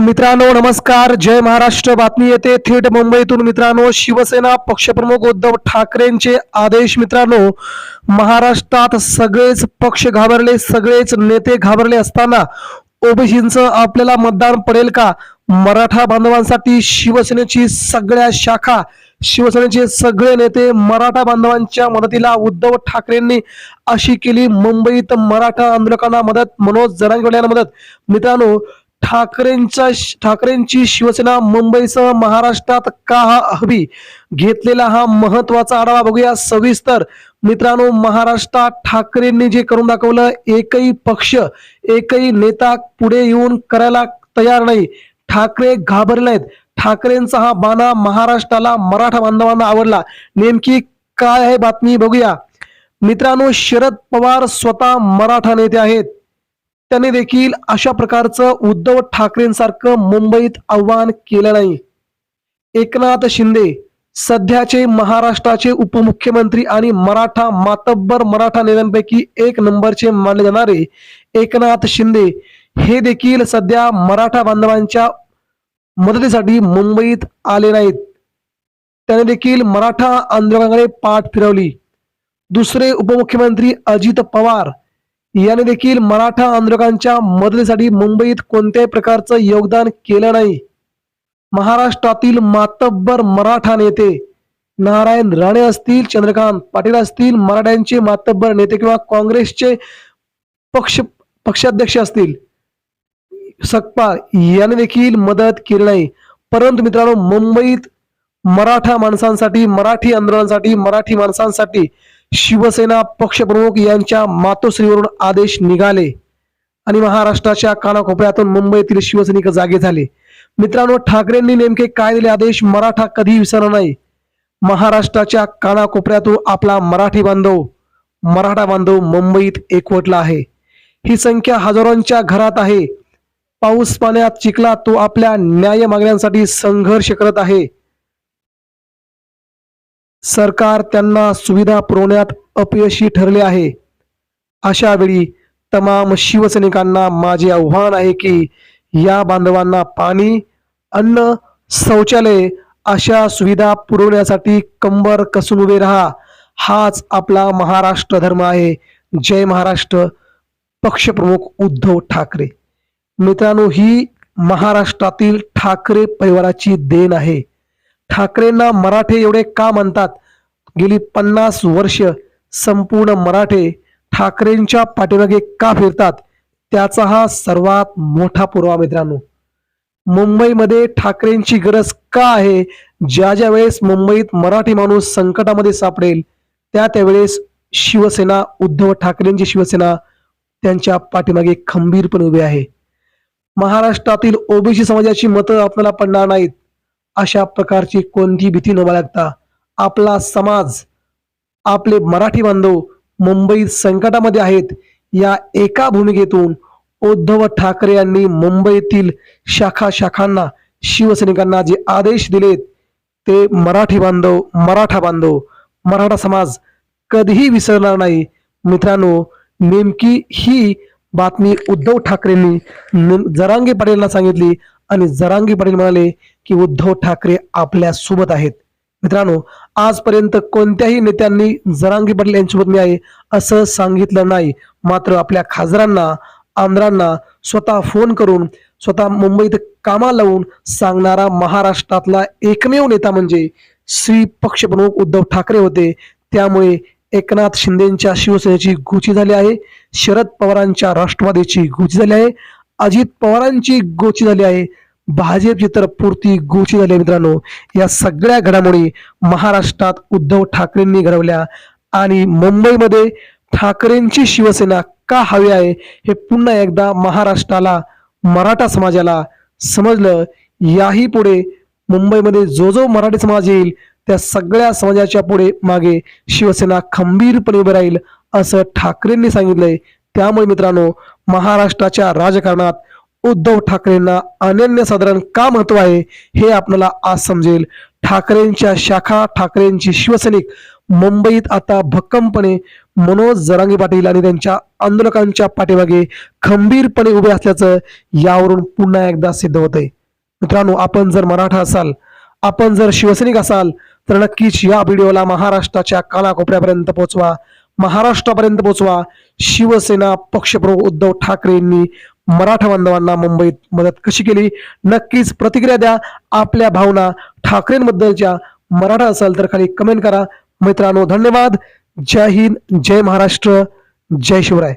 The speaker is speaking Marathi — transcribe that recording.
मित्रांनो नमस्कार. जय महाराष्ट्र. बातमी येते. थेट मुंबईतून मित्रांनो शिवसेना पक्षप्रमुख उद्धव ठाकरेंचे आदेश मित्रांनो महाराष्ट्रात सगळेच पक्ष घाबरले सगळेच नेते घाबरले असताना ओबीसींचं आपल्याला मतदान पडेल का? मराठा बांधवांसाठी शिवसेनेची सगळ्या शाखा शिवसेनेचे सगळे नेते मराठा बांधवांच्या मदतीला उद्धव ठाकरेंनी अशी केली मुंबईत मराठा आंदोलकांना मदत. मनोज जरांगे मदत. मित्रांनो ठाकरेंचा ठाकरेंची शिवसेना मुंबईसह महाराष्ट्रात का हा हवी घेतलेला हा महत्त्वाचा आढावा बघूया सविस्तर. मित्रांनो महाराष्ट्रात ठाकरेंनी जे करून दाखवलं एकही पक्ष एकही नेता पुढे येऊन करायला तयार नाही. ठाकरे घाबरले आहेत. ठाकरेंचा हा बाणा महाराष्ट्राला मराठा बांधवांना आवडला. नेमकी काय आहे बातमी बघूया. मित्रांनो शरद पवार स्वतः मराठा नेते आहेत. त्यांनी देखील अशा प्रकारचं उद्धव ठाकरेंसारखं मुंबईत आव्हान केलं नाही. एकनाथ शिंदे सध्याचे महाराष्ट्राचे उपमुख्यमंत्री आणि मराठा मातब्बर मराठा नेत्यांपैकी एक नंबरचे मानले जाणारे एकनाथ शिंदे हे देखील सध्या मराठा बांधवांच्या मदतीसाठी मुंबईत आले नाहीत. त्याने देखील मराठा आंदोलनाकडे पाठ फिरवली. दुसरे उपमुख्यमंत्री अजित पवार याने देखील मराठा आंदोलकांच्या मदतीसाठी मुंबईत कोणत्याही प्रकारचं योगदान केलं नाही. महाराष्ट्रातील मातब्बर मराठा नेते नारायण राणे असतील चंद्रकांत पाटील असतील मराठ्यांचे मातब्बर नेते किंवा काँग्रेसचे पक्ष पक्षाध्यक्ष असतील. सकपाळ याने देखील मदत केली नाही. परंतु मित्रांनो मुंबईत मराठा माणसांसाठी मराठी आंदोलनासाठी मराठी माणसांसाठी शिवसेना पक्षप्रमुख यांच्या मातोश्रीवरून आदेश निघाले आणि महाराष्ट्राच्या कानाकोपऱ्यातून मुंबईतील शिवसैनिक जागे झाले. मित्रांनो ठाकरेंनी नेमके काय दिले आदेश? मराठा कधी विसरणार नाही? महाराष्ट्राच्या कानाकोपऱ्यातून आपला मराठी बांधव मराठा बांधव मुंबईत एकवटला आहे. ही संख्या हजारोंच्या घरात आहे. पाऊस पाण्यात चिखला तो आपल्या न्याय मागण्यांसाठी संघर्ष करत आहे. सरकार त्यांना सुविधा पुरवण्यात अपयशी ठरले आहे. अशा वेळी तमाम शिवसैनिकांना माझे आव्हान आहे की या बांधवांना पाणी अन्न शौचालय अशा सुविधा पुरवण्यासाठी कंबर कसून उभे राहा. हाच आपला महाराष्ट्र धर्म आहे. जय महाराष्ट्र. पक्षप्रमुख उद्धव ठाकरे. मित्रांनो ही महाराष्ट्रातील ठाकरे परिवाराची देण आहे. ठाकरेंना मराठे एवढे का म्हणतात? गेली पन्नास वर्ष संपूर्ण मराठे ठाकरेंच्या पाठीमागे का फिरतात? त्याचा हा सर्वात मोठा पुरावा मित्रांनो. मुंबईमध्ये ठाकरेंची गरज का आहे? ज्या ज्या वेळेस मुंबईत मराठी माणूस संकटामध्ये सापडेल त्या त्यावेळेस शिवसेना उद्धव ठाकरेंची शिवसेना त्यांच्या पाठीमागे खंबीरपणे उभी आहे. महाराष्ट्रातील ओबीसी समाजाची मतं आपल्याला पडणार नाहीत. अशा प्रकारची कोणती भीती न बाळगता आपला समाज आपले मराठी बांधव मुंबईत संकटामध्ये आहेत या एका भूमिकेतून उद्धव ठाकरे यांनी मुंबईतील शाखा शाखांना शिवसैनिकांना जे आदेश दिलेत ते मराठी बांधव मराठा बांधव मराठा समाज कधीही विसरणार नाही. मित्रांनो नेमकी ही बातमी उद्धव ठाकरेंनी जरांगे पाटीलला सांगितली. आणि जरांगी पाटील म्हणाले की उद्धव ठाकरे आपल्यासोबत आहेत. मित्रांनो आजपर्यंत कोणत्याही नेत्यांनी जरांगी पाटील यांच्यासोबत मी आहे असं सांगितलं नाही. मात्र आपल्या खासदारांना आमदारांना स्वतः फोन करून स्वतः मुंबईत कामा लावून सांगणारा महाराष्ट्रातला एकमेव नेता म्हणजे श्री पक्षप्रमुख उद्धव ठाकरे होते. त्यामुळे एकनाथ शिंदेच्या शिवसेनेची गोची झाली आहे शरद पवारांच्या राष्ट्रवादीची गोची झाली आहे अजित पवारांची गोची झाली आहे भाजपची तर पूर्ती गोची झाली मित्रांनो. या सगळ्या घडामोडी महाराष्ट्रात उद्धव ठाकरेंनी घडवल्या आणि मुंबईमध्ये ठाकरेंची शिवसेना का हवी आहे हे पुन्हा एकदा महाराष्ट्राला मराठा समाजाला समजलं. याही पुढे मुंबईमध्ये जो जो मराठी समाज येईल त्या सगळ्या समाजाच्या पुढे मागे शिवसेना खंबीरपणे उभे राहील असं ठाकरेंनी सांगितलंय. त्यामुळे मित्रांनो महाराष्ट्राच्या राजकारणात उद्धव ठाकरेंना अनन्यसाधारण का महत्त्व आहे हे आपल्याला आज समजेल. ठाकरेंच्या शाखा ठाकरेंची शिवसैनिक मुंबईत आता भक्कमपणे मनोज जरांगे पाटील आणि त्यांच्या आंदोलकांच्या पाठीमागे खंबीरपणे उभे असल्याचं यावरून पुन्हा एकदा सिद्ध होतंय. मित्रांनो आपण जर मराठा असाल आपण जर शिवसैनिक असाल तर नक्कीच या व्हिडिओला महाराष्ट्राच्या कानाकोपऱ्यापर्यंत पोहोचवा महाराष्ट्रापर्यंत पोहोचवा शिवसेना पक्षप्रमुख उद्धव ठाकरे यांनी मराठा बांधवांना मुंबईत मदत कशी केली? नक्कीच प्रतिक्रिया द्या. आपल्या भावना ठाकरेंबद्दलच्या. मराठा असाल तर खाली कमेंट करा. मित्रांनो धन्यवाद. जय हिंद जय महाराष्ट्र जय शिवराय.